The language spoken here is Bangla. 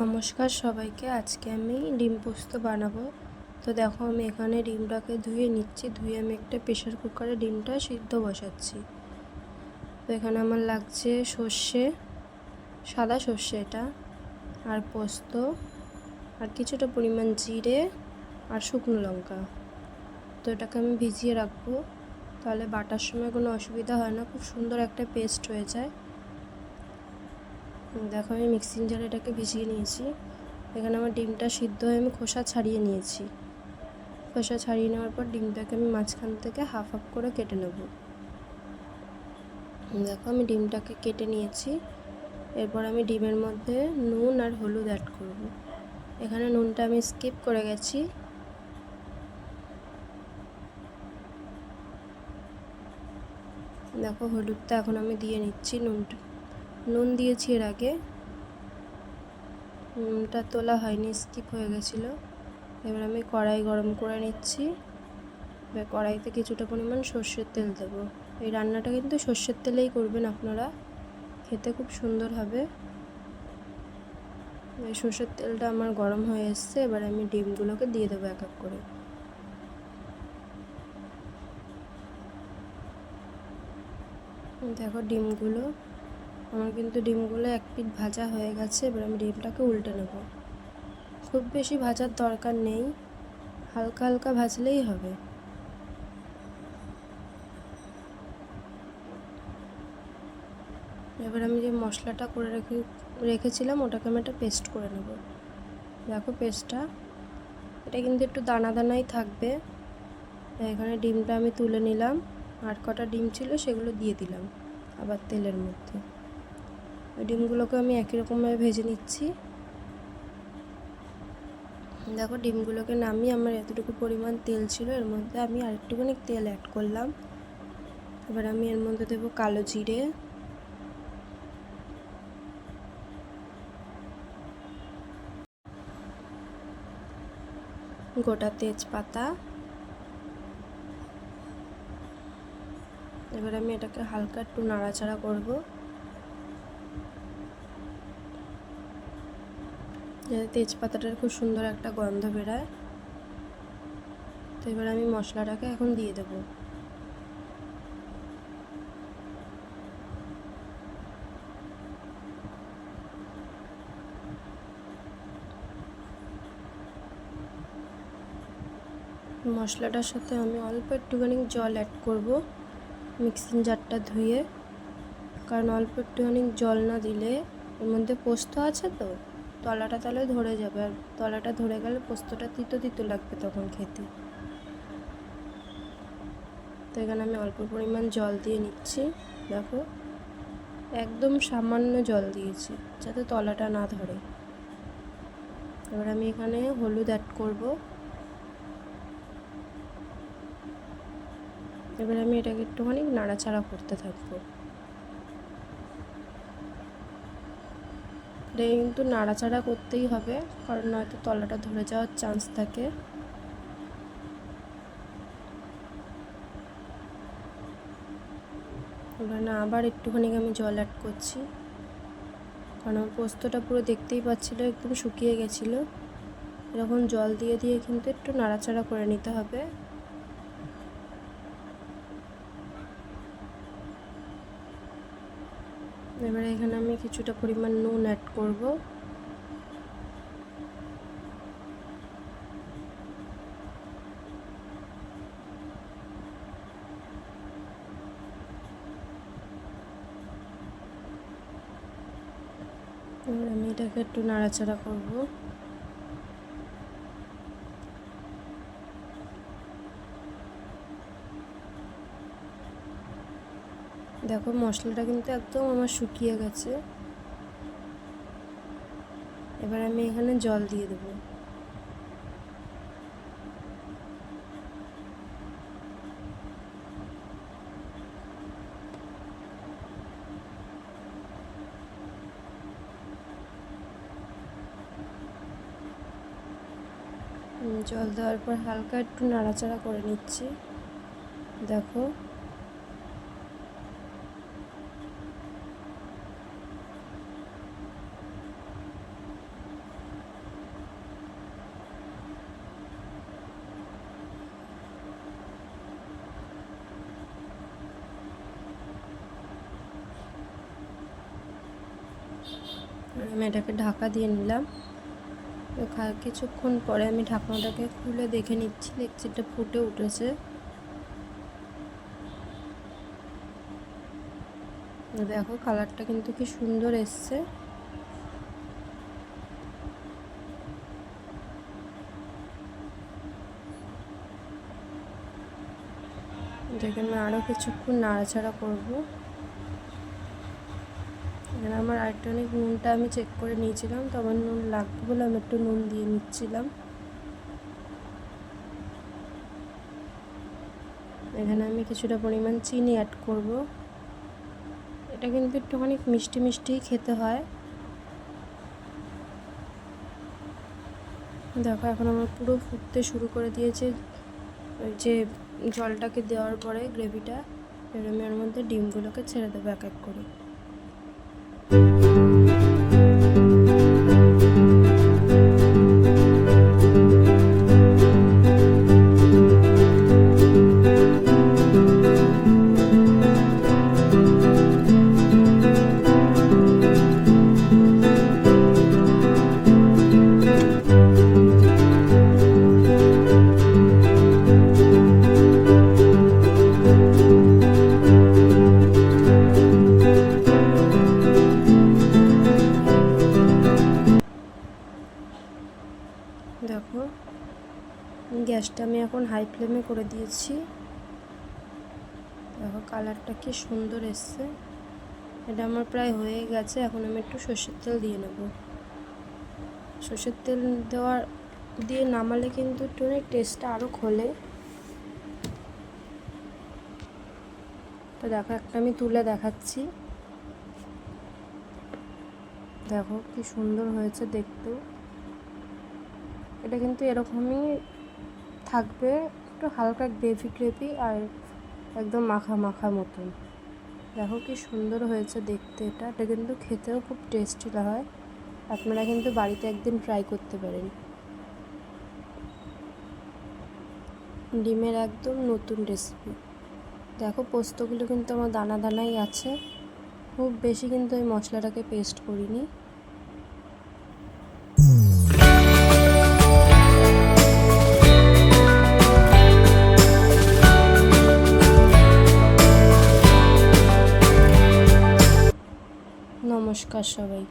নমস্কার সবাইকে। আজকে আমি ডিম পোস্ত বানাবো। তো দেখো, আমি এখানে ডিমটাকে ধুয়ে নিচ্ছি। ধুয়ে আমি একটা প্রেশার কুকারে ডিমটা সিদ্ধ বসাচ্ছি। তো এখানে আমার লাগছে সর্ষে, সাদা সর্ষে এটা, আর পোস্ত, আর কিছুটা পরিমাণ জিরে আর শুকনো লঙ্কা। তো এটাকে আমি ভিজিয়ে রাখব। তাহলে বাটার সময় কোনো অসুবিধা হয় না। খুব সুন্দর একটা পেস্ট হয়ে যায়। দেখো, আমি মিক্সিং জারে এটাকে ভিজিয়ে নিয়েছি। এখানে আমার ডিমটা সিদ্ধ হয়ে আমি খোসা ছাড়িয়ে নিয়েছি। খোসা ছাড়িয়ে নেওয়ার পর ডিমটাকে আমি মাঝখান থেকে হাফ হাফ করে কেটে নেব। দেখো, আমি ডিমটাকে কেটে নিয়েছি। এরপর আমি ডিমের মধ্যে নুন আর হলুদ অ্যাড করব। এখানে নুনটা আমি স্কিপ করে গেছি। দেখো, হলুদটা এখন আমি দিয়ে নিচ্ছি নুনটা। নুন দিয়েছি এর আগে। নুনটা তোলা হয়নি স্কিপ হয়ে গেছিল। এবার আমি কড়াই গরম করে নিচ্ছি। এবার কড়াইতে কিছুটা পরিমাণ সর্ষের তেল দেবো। এই রান্নাটা কিন্তু সর্ষের তেলেই করবেন আপনারা। খেতে খুব সুন্দর হবে। এই সর্ষের তেলটা আমার গরম হয়ে এসছে, এবার আমি ডিমগুলোকে দিয়ে দেবো এক এক করে। দেখো ডিমগুলো আমার কিন্তু ডিমগুলো এক পিঠ ভাজা হয়ে গেছে, এবার আমি ডিমটাকে উল্টে নেব। খুব বেশি ভাজার দরকার নেই, হালকা হালকা ভাজলেই হবে। এবার আমি যে মশলাটা করে রেখে, রেখেছিলাম, ওটাকে আমি একটা পেস্ট করে নেব। দেখো পেস্টটা, এটা কিন্তু একটু দানা দানাই থাকবে। এখানে ডিমটা আমি তুলে নিলাম, আর কটা ডিম ছিল সেগুলো দিয়ে দিলাম, আবার তেলের মধ্যে। ডিমগুলোকে আমি একই রকমভাবে ভেজে নিচ্ছি। দেখো, ডিমগুলোকে নামিয়ে আমার এতটুকু পরিমাণ তেল ছিল, এর মধ্যে আমি আরেকটুখানি তেল অ্যাড করলাম। এবার আমি এর মধ্যে দেবো কালো জিরে। গোটা তেজপাতা। এবার আমি এটাকে হালকা একটু নাড়াচাড়া করব। তেজপাতাটার খুব সুন্দর একটা গন্ধ বেরায়। তো এবার আমি মশলাটাকে এখন দিয়ে দেবো। মশলাটার সাথে আমি অল্প একটুখানি জল অ্যাড করব মিক্সিং জারটা ধুয়ে। কারণ অল্প একটুখানি জল না দিলে এর মধ্যে পোস্ত আছে তো? তলাটা তাহলে ধরে যাবে আর তলাটা ধরে গেলে পোস্তটা তিতো তিতো লাগবে তখন খেতে। তো এখানে আমি অল্প পরিমাণ জল দিয়ে নিচ্ছি, দেখো। একদম সামান্য জল দিয়েছি যাতে তলাটা না ধরে। এবার আমি এখানে হলুদ অ্যাড করব। এবার আমি এটাকে একটুখানি নাড়াচাড়া করতে থাকব। এটাকে কিন্তু নাড়াচাড়া করতেই হবে, কারণ নয়তো তলাটা ধরে যাওয়ার চান্স থাকে। এবার না, আবার একটুখানি আমি জল অ্যাড করছি। কারণ আমার পোস্তটা পুরো দেখতেই পাচ্ছিলো, একদম শুকিয়ে গেছিল। এরকম জল দিয়ে দিয়ে কিন্তু একটু নাড়াচাড়া করে নিতে হবে। এবারে এখানে আমি কিছুটা পরিমাণ নুন অ্যাড করব। আমি এটাকে একটু নাড়াচাড়া করব। দেখো, মশলাটা কিন্তু একদম আমার শুকিয়ে গেছে। এবার আমি এখানে জল দিয়ে দেবো। জল দেওয়ার পর হালকা একটু নাড়াচাড়া করে নিচ্ছি। দেখো এবার আমি এটাকে ঢাকা দিয়ে নিলাম। কিছুক্ষণ পরে আমি ঢাকনাটাকে খুলে দেখে নিচ্ছি, দেখছি এটা ফুটে উঠেছে। দেখো, কালারটা কিন্তু কি সুন্দর এসছে। এটাকে আমি আরও কিছুক্ষণ নাড়াচাড়া করব। এখানে আমার আরেকটা অনেক নুনটা আমি চেক করে নিয়েছিলাম, তো আমার নুন লাগবে বলে আমি একটু নুন দিয়ে নিচ্ছিলাম। এখানে আমি কিছুটা পরিমাণ চিনি অ্যাড করব। এটা কিন্তু একটুখানি মিষ্টি মিষ্টিই খেতে হয়। দেখো, এখন আমার পুরো ফুটতে শুরু করে দিয়েছে ওই যে জলটাকে দেওয়ার পরে গ্রেভিটা আমি এর মধ্যে ডিমগুলোকে ছেড়ে দেবো এক এক করে। দেখো। গ্যাসটা আমি এখন হাই ফ্লেমে করে দিয়েছি। দেখো কালারটা কি সুন্দর এসছে। এটা আমার প্রায় হয়ে গেছে, এখন আমি একটু সর্ষের তেল দিয়ে নেব। সর্ষের তেল দেওয়ার, দিয়ে নামালে কিন্তু একটু টেস্টটা আরও খোলে। তো দেখো, একটা আমি তুলে দেখাচ্ছি। দেখো কি সুন্দর হয়েছে দেখতেও। এটা কিন্তু এরকমই থাকবে, একটু হালকা গ্রেভি গ্রেভি আর একদম মাখা মাখা মতন। দেখো কি সুন্দর হয়েছে দেখতে এটা। এটা কিন্তু খেতেও খুব টেস্টি হয়। আপনারা কিন্তু বাড়িতে একদিন ট্রাই করতে পারেন। ডিমের একদম নতুন রেসিপি দেখো পোস্তগুলো কিন্তু আমার দানা দানাই আছে। খুব বেশি কিন্তু ওই মশলাটাকে পেস্ট করিনি। নমস্কার সবাই